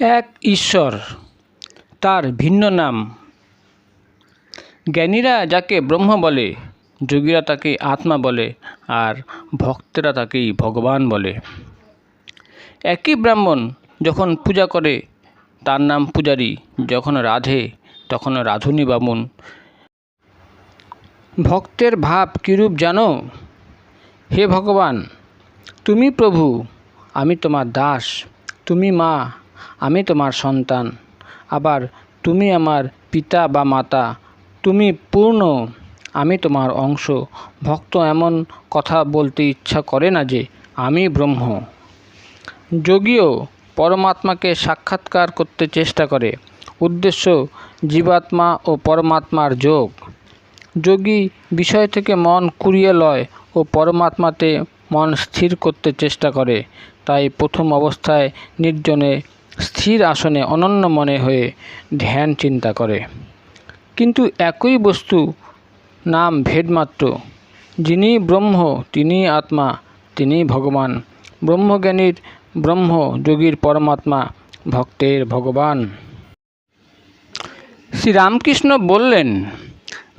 এক ঈশ্বর, তার ভিন্ন নাম। জ্ঞানীরা যাকে ব্রহ্ম বলে, যোগীরা তাকে আত্মা বলে, আর ভক্তেরা তাকেই ভগবান বলে। একই ব্রাহ্মণ যখন পূজা করে, তার নাম পূজারী, যখন রাধে, তখন রাধুনী বামুন। ভক্তের ভাব কিরূপ জানো? হে ভগবান, তুমি প্রভু, আমি তোমার দাস, তুমি মা আমি তোমার সন্তান। আবার তুমি আমার পিতা বা মাতা, তুমি পূর্ণ। আমি তোমার অংশ। ভক্ত এমন কথা বলতে ইচ্ছা করে না যে আমি ব্রহ্ম। যোগীও পরমাত্মাকে সাক্ষাৎকার করতে চেষ্টা করে। উদ্দেশ্য জীবাত্মা ও পরমাত্মার যোগ। যোগী বিষয় থেকে মন কুড়িয়ে লয় ও পরমাত্মাতে মন স্থির করতে চেষ্টা করে। তাই প্রথম অবস্থায় নির্জনে স্থির আসনে অনন্য মনে হয়ে ধ্যান চিন্তা করে। কিন্তু একই বস্তু নাম ভেদমাত্র। যিনি ব্রহ্ম, তিনি আত্মা, তিনি ভগবান। ব্রহ্মজ্ঞানীর ব্রহ্ম যোগীর পরমাত্মা, ভক্তের ভগবান। শ্রীরামকৃষ্ণ বললেন,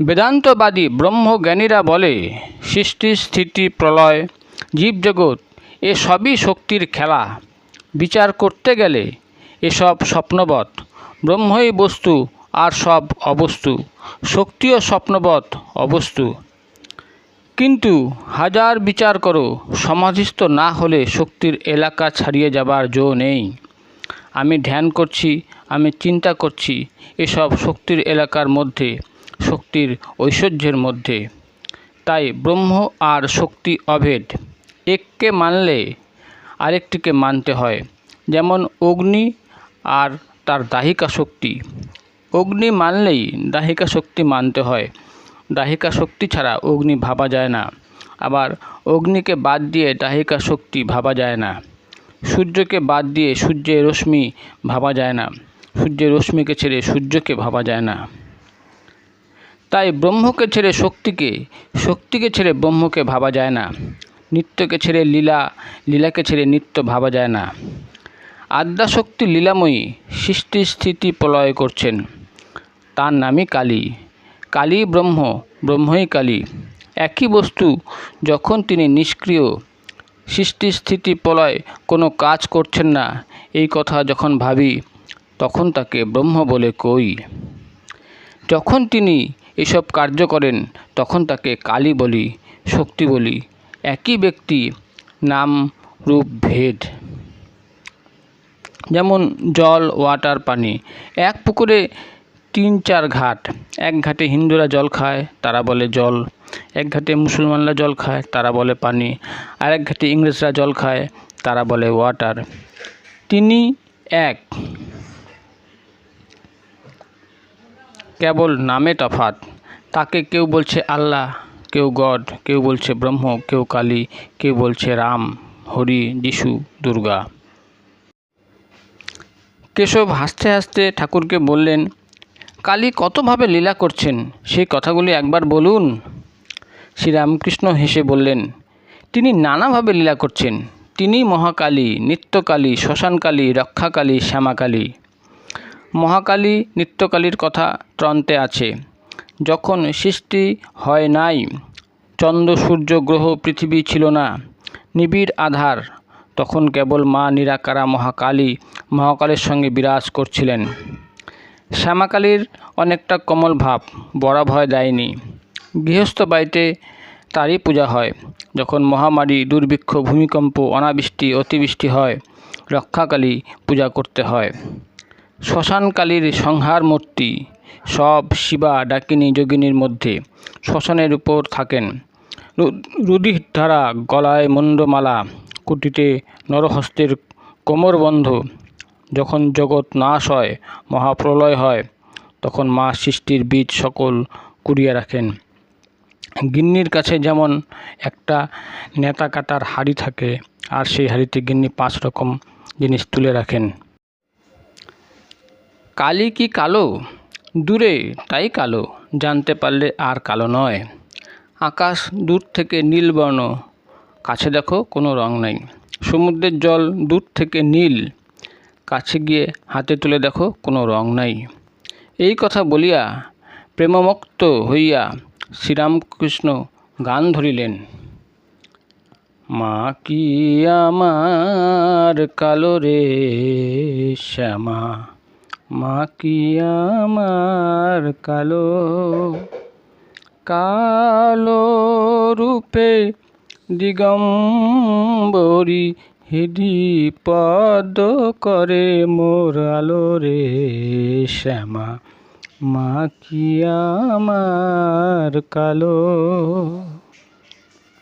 বেদান্তবাদী ব্রহ্মজ্ঞানীরা বলে, সৃষ্টি, স্থিতি, প্রলয়, জীবজগৎ, এ সবই শক্তির খেলা। বিচার করতে গেলে এসব স্বপ্নবৎ। ব্রহ্মই বস্তু, আর সব অবস্তু। শক্তিও স্বপ্নবৎ, অবস্তু। কিন্তু হাজার বিচার করো, সমাধিস্থ না হলে শক্তির এলাকা ছাড়িয়ে যাবার জো নেই। আমি ধ্যান করছি, আমি চিন্তা করছি এসব শক্তির এলাকার মধ্যে, শক্তির ঐশ্বর্যের মধ্যে। তাই ব্রহ্ম আর শক্তি অভেদ। এককে মানলে আরেকটিকে মানতে হয়। যেমন অগ্নি আর তার দাহিকা শক্তি। অগ্নি মানলেই দাহিকা শক্তি মানতে হয়। দাহিকা শক্তি ছাড়া অগ্নি ভাবা যায় না। আবার অগ্নিকে বাদ দিয়ে দাহিকা শক্তি ভাবা যায় না। সূর্যকে বাদ দিয়ে সূর্যের রশ্মি ভাবা যায় না। সূর্যের রশ্মিকে ছেড়ে সূর্যকে ভাবা যায় না। তাই ব্রহ্মকে ছেড়ে শক্তিকে শক্তিকে ছেড়ে ব্রহ্মকে ভাবা যায় না। নিত্যকে ছেড়ে লীলা, লীলাকে ছেড়ে নিত্য ভাবা যায় না। আদ্যাশক্তি লীলাময়ী সৃষ্টি স্থিতি প্রলয় করছেন। তার নামই কালী। কালী ব্রহ্ম, ব্রহ্মই কালী। একই বস্তু যখন তিনি নিষ্ক্রিয় সৃষ্টি স্থিতি প্রলয় কোনো কাজ করছেন না, এই কথা যখন ভাবি, তখন তাকে ব্রহ্ম বলে কই। যখন তিনি এসব কার্য করেন, তখন তাকে কালী বলি, শক্তি বলি। একই ব্যক্তি নাম, রূপ, ভেদ। যেমন জল ওয়াটার পানি। এক পুকুরে তিন চার ঘাট। এক ঘাটে হিন্দুরা জল খায়, তারা বলে জল। এক ঘাটে মুসলমানরা জল খায়, তারা বলে পানি। আর এক ঘাটে ইংরেজরা জল খায়, তারা বলে ওয়াটার তিনি এক। কেবল নামে তফাত তাকে কেউ বলছে আল্লাহ, কেউ গড, কেউ বলছে ব্রহ্ম, কেউ কালী, কেউ বলছে রাম, হরি, যিশু, দুর্গা। কেশব হাসতে হাসতে ঠাকুরকে বললেন, কালী কতভাবে লীলা করছেন? সেই কথাগুলি একবার বলুন। শ্রীরামকৃষ্ণ হেসে বললেন, তিনি নানাভাবে লীলা করছেন। তিনি মহাকালী, নিত্যকালী, শ্মশানকালী, রক্ষাকালী, শ্যামাকালী। মহাকালী, নিত্যকালীর কথা ত্রন্তে আছে। যখন সৃষ্টি হয় নাই, চন্দ্র, সূর্য, গ্রহ, পৃথিবী ছিল না। নিবিড় আধার তখন কেবল মা নিরাকারা মহাকালী মহাকালের সঙ্গে বিরাজ করছিলেন। শ্যামাকালীর অনেকটা কমল ভাব, বড় ভয় দেয়নি। গৃহস্থ বাড়িতে তারই পূজা হয়। যখন মহামারী, দুর্ভিক্ষ, ভূমিকম্প, অনাবৃষ্টি, অতিবৃষ্টি হয়, রক্ষাকালী পূজা করতে হয়। শ্মশানকালীর সংহার মূর্তি সব শিবা, ডাকিনী, যোগিনীর মধ্যে শ্মশানের উপর থাকেন। রুধির ধারা গলায় মণ্ডমালা কুটিতে নরহস্তের কোমরবন্ধ যখন জগৎ নাশ হয়, মহাপ্রলয় হয়, তখন মা সৃষ্টির বীজ সকল কুড়িয়ে রাখেন। গিন্নির কাছে যেমন একটা নেতা কাটার হাড়ি থাকে, আর সেই হাড়িতে গিন্নি পাঁচ রকম জিনিস তুলে রাখেন। কালি কি কালো? দূরে তাই কালো, জানতে পারলে আর কালো নয়। আকাশ দূর থেকে নীলবর্ণ কাছে দেখো কোনো রং নাই। সমুদ্রের জল দূর থেকে নীল, কাছে গিয়ে হাতে তুলে দেখো কোনো রং নাই। এই কথা বলিয়া প্রেমমুক্ত হইয়া শ্রীরামকৃষ্ণ গান ধরিলেন। মা কি আমার কালো রে শ্যামা? মা কি আমার কালো? কালো রূপে দিগম্বরী হিডি পদ করে মোর আলো রে শ্যামা মা কি আমার কালো?